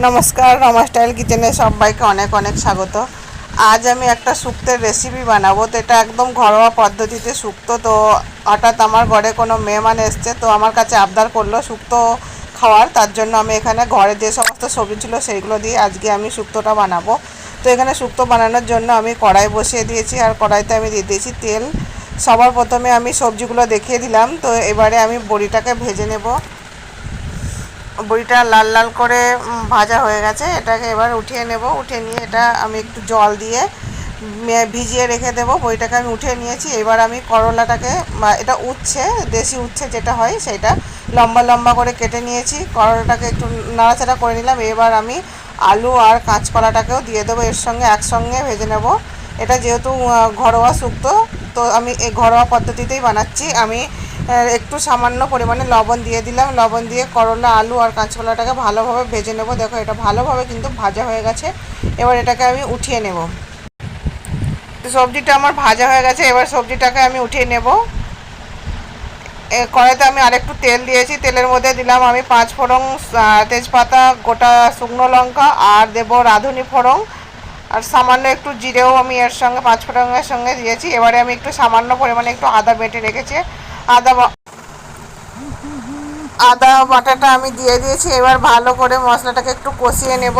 নমস্কার, রমা স্টাইল কিচেনে সবাইকে অনেক অনেক স্বাগত। আজ আমি একটা শুক্তের রেসিপি বানাবো, তো এটা একদম ঘরোয়া পদ্ধতিতে শুক্তো তো হঠাৎ আমার ঘরে কোনো মেহমান এসছে, তো আমার কাছে আবদার করল শুক্তো খাওয়ার। তার জন্য আমি এখানে ঘরে যে সমস্ত সবজি ছিল সেইগুলো দিয়ে আজকে আমি শুক্তোটা বানাবো। তো এখানে শুক্তো বানানোর জন্য আমি কড়াই বসিয়ে দিয়েছি, আর কড়াইতে আমি দিয়ে দিয়েছি তেল। সবার প্রথমে আমি সবজিগুলো দেখিয়ে দিলাম, তো এবারে আমি বড়িটাকে ভেজে নেব। বড়িটা লাল লাল করে ভাজা হয়ে গেছে। এটাকে এবার উঠিয়ে নেব। উঠিয়ে নিয়ে এটা আমি একটু জল দিয়ে ভিজিয়ে রেখে দেবো। বইটাকে আমি উঠিয়ে নিয়েছি। এবার আমি করলাটাকে এটা উচ্ছে, দেশি উচ্ছে যেটা হয় সেটা লম্বা লম্বা করে কেটে নিয়েছি। করলাটাকে একটু নাড়াচাড়া করে নিলাম। এবার আমি আলু আর কাঁচকলাটাকেও দিয়ে দেবো। এর সঙ্গে একসঙ্গে ভেজে নেব। এটা যেহেতু ঘরোয়া শুক্তো তো আমি এই ঘরোয়া পদ্ধতিতেই বানাচ্ছি। আমি একটু সামান্য পরিমাণে লবণ দিয়ে দিলাম। লবণ দিয়ে করলা, আলু আর কাঁচকলাটাকে ভালোভাবে ভেজে নেব। দেখো, এটা ভালোভাবে কিন্তু ভাজা হয়ে গেছে। এবার এটাকে আমি উঠিয়ে নেব। সবজিটা আমার ভাজা হয়ে গেছে, এবার সবজিটাকে আমি উঠিয়ে নেব। কড়াইতে আমি আরেকটু তেল দিয়েছি। তেলের মধ্যে দিলাম আমি পাঁচ ফোড়ন তেজপাতা, গোটা শুকনো লঙ্কা আর দেব রাঁধুনি ফোড়ন। আর সামান্য একটু জিরেও আমি এর সঙ্গে, পাঁচ ফোড়নের সঙ্গে দিয়েছি। এবারে আমি একটু সামান্য পরিমাণে একটু আদা বেটে রেখেছি। আদা আদা বাটাটা আমি দিয়ে দিয়েছি। এবার ভালো করে মশলাটাকে একটু কষিয়ে নেব।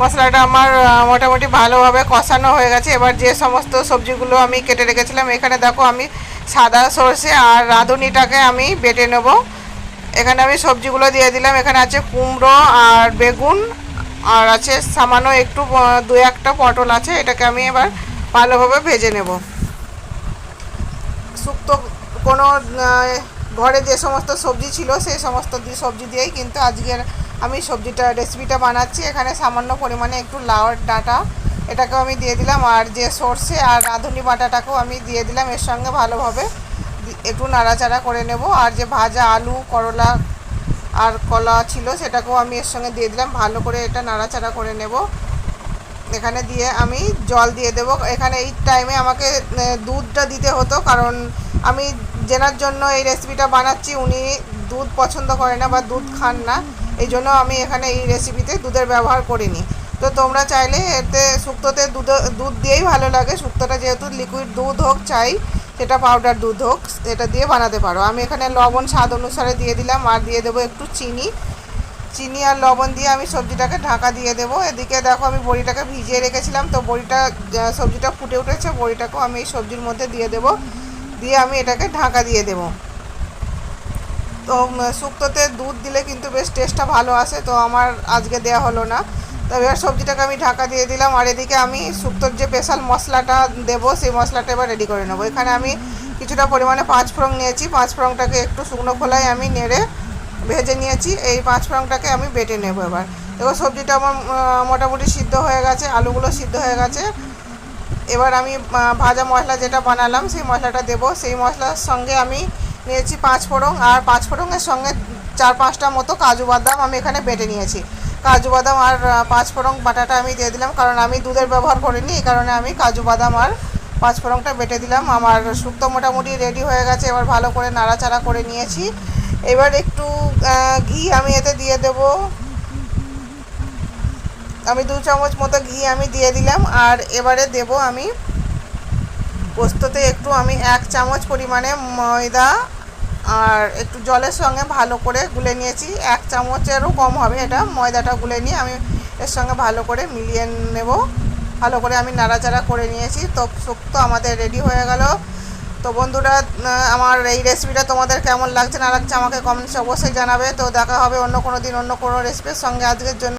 মশলাটা আমার মোটামুটি ভালোভাবে কষানো হয়ে গেছে। এবার যে সমস্ত সবজিগুলো আমি কেটে রেখেছিলাম, এখানে দেখো আমি সাদা সর্ষে আর রাঁধুনিটাকে আমি বেটে নেব। এখানে আমি সবজিগুলো দিয়ে দিলাম। এখানে আছে কুমড়ো আর বেগুন, আর আছে সামান্য একটু দু একটা পটল আছে। এটাকে আমি এবার ভালোভাবে ভেজে নেব। শুক্তো কোনো ঘরে যে সমস্ত সবজি ছিল, সেই সমস্ত সবজি দিয়েই কিন্তু আজকের আমি সবজিটা রেসিপিটা বানাচ্ছি। এখানে সামান্য পরিমাণে একটু লাউর ডাঁটা, এটাকেও আমি দিয়ে দিলাম। আর যে সর্ষে আর রাঁধুনি বাটাটাকেও আমি দিয়ে দিলাম এর সঙ্গে ভালোভাবে। একটু নাড়াচাড়া করে নেব। আর যে ভাজা আলু, করলা আর কলা ছিল, সেটাকেও আমি এর সঙ্গে দিয়ে দিলাম। ভালো করে এটা নাড়াচাড়া করে নেব। এখানে দিয়ে আমি জল দিয়ে দেব। এখানে এই টাইমে আমাকে দুধটা দিতে হতো কারণ আমি জেনার জন্য এই রেসিপিটা বানাচ্ছি, উনি দুধ পছন্দ করে না বা দুধ খান না। এই জন্য আমি এখানে এই রেসিপিতে দুধের ব্যবহার করিনি। তো তোমরা চাইলে এতে শুক্তোতে দুধ দুধ দিয়েই ভালো লাগে। শুক্তোটা যেহেতু লিকুইড দুধ হোক, চাই, সেটা পাউডার দুধ হোক, এটা দিয়ে বানাতে পারো। আমি এখানে লবণ স্বাদ অনুসারে দিয়ে দিলাম, আর দিয়ে দেবো একটু চিনি। চিনি আর লবণ দিয়ে আমি সবজিটাকে ঢাকা দিয়ে দেবো। এদিকে দেখো আমি বড়িটাকে ভিজিয়ে রেখেছিলাম, তো বড়িটা সবজিটা ফুটে উঠেছে, বড়িটাকেও আমি এই সবজির মধ্যে দিয়ে দেবো। দিয়ে আমি এটাকে ঢাকা দিয়ে দেবো। তো শুক্তোতে দুধ দিলে কিন্তু বেশ টেস্টটা ভালো আসে, তো আমার আজকে দেওয়া হলো না। তো এবার সবজিটাকে আমি ঢাকা দিয়ে দিলাম, আর এদিকে আমি শুক্তোর যে স্পেশাল মশলাটা দেবো, সেই মশলাটা এবার রেডি করে নেব। এখানে আমি কিছুটা পরিমাণে পাঁচ ফোড়ন নিয়েছি পাঁচ ফোড়নটাকে একটু শুকনো খোলায় আমি নেড়ে ভেজে নিয়েছি, এই পাঁচ ফোড়নটাকে আমি বেটে নেব এবার। দেখো, সবজিটা আমার মোটামুটি সিদ্ধ হয়ে গেছে, আলুগুলো সিদ্ধ হয়ে গেছে। এবার আমি ভাজা মশলা যেটা বানালাম, সেই মশলাটা দেবো। সেই মশলার সঙ্গে আমি নিয়েছি পাঁচ ফোড়ন, আর পাঁচ ফোড়নের সঙ্গে চার পাঁচটা মতো কাজু বাদাম আমি এখানে বেটে নিয়েছি। কাজু বাদাম আর পাঁচ ফোড়ন বাটাটা আমি দিয়ে দিলাম, কারণ আমি দুধের ব্যবহার করিনি, এই কারণে আমি কাজু বাদাম আর পাঁচ ফোড়নটা বেটে দিলাম। আমার শুক্তো মোটামুটি রেডি হয়ে গেছে, এবার ভালো করে নাড়াচাড়া করে নিয়েছি। এবার একটু ঘি আমি এতে দিয়ে দেবো। আমি দু চামচ মতো ঘি আমি দিয়ে দিলাম, আর এবারে দেব আমি পোস্ততে একটু, আমি এক চামচ পরিমাণে ময়দা, আর একটু জলের সঙ্গে ভালো করে গুলে নিয়েছি। এক চামচেরও কম হবে এটা, ময়দাটা গুলে নিয়ে আমি এর সঙ্গে ভালো করে মিলিয়ে নেব। ভালো করে আমি নাড়াচাড়া করে নিয়েছি, তো শুক্তো আমাদের রেডি হয়ে গেল। তো বন্ধুরা আমার এই রেসিপিটা তোমাদের কেমন লাগছে না লাগছে আমাকে কমেন্টসে অবশ্যই জানাবে। তো দেখা হবে অন্য কোনো দিন অন্য কোনো রেসিপির সঙ্গে আজকের জন্য।